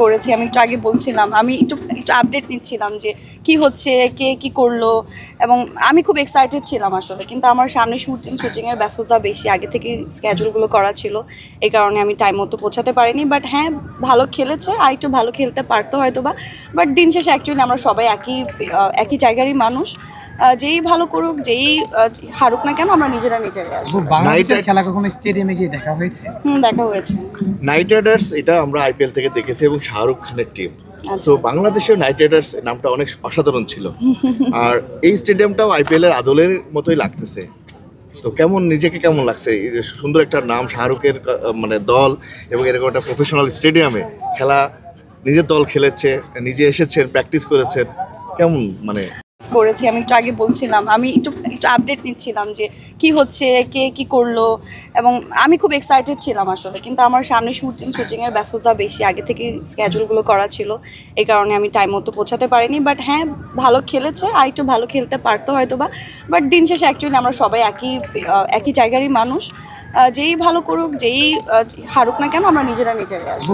করেছি, আমি একটু আগে বলছিলাম, আমি একটু একটু আপডেট নিচ্ছিলাম যে কি হচ্ছে, কে কি করল এবং আমি খুব এক্সাইটেড ছিলাম আসলে, কিন্তু আমার সামনে শুটিং শুটিংয়ের ব্যস্ততা বেশি, আগে থেকে স্ক্যাজুলগুলো করা ছিল, এই কারণে আমি টাইম মতো পৌঁছাতে পারিনি বাট হ্যাঁ ভালো খেলেছে, আর একটু ভালো খেলতে পারতো হয়তো বা বাট দিন শেষে অ্যাকচুয়ালি আমরা সবাই একই একই জায়গারই মানুষ যেই ভালো করুক যেই হারুক না কেন আমরা নিজেরা নিজেরাই আসব। বাংলাদেশের খেলা কখনো স্টেডিয়ামে গিয়ে দেখা হয়েছে? হুম দেখা হয়েছে। নাইট রাইডার্স এটা আমরা আইপিএল থেকে দেখেছি এবং শাহরুখ খানের টিম। সো বাংলাদেশের নাইট রাইডার্স নামটা অনেক অসাধারণ ছিল। আর এই স্টেডিয়ামটাও আইপিএল এর আদলের মতোই লাগতেছে। তো কেমন নিজেকে কেমন লাগছে? এই যে সুন্দর একটা নাম শাহরুখের মানে দল এবং এরকম একটা প্রফেশনাল স্টেডিয়ামে খেলা নিজের দল খেলেছে নিজে এসেছেন প্র্যাকটিস করেছেন। কেমন মানে? করেছি, আমি একটু আগে বলছিলাম, আমি একটু একটু আপডেট নিচ্ছিলাম যে কি হচ্ছে, কে কি করল এবং আমি খুব এক্সাইটেড ছিলাম আসলে, কিন্তু আমার সামনে শুটিং শুটিংয়ের ব্যস্ততা বেশি, আগে থেকে স্ক্যাজুলগুলো করা ছিল, এই কারণে আমি টাইম মতো পৌঁছাতে পারিনি বাট হ্যাঁ ভালো খেলেছে, আর একটু ভালো খেলতে পারতো হয়তো বা বাট দিন শেষে অ্যাকচুয়ালি আমরা সবাই একই একই জায়গারই মানুষ যেই ভালো করুক, যেই হারুক না কেন, আমরা নিজেরা নিজেরাই আসব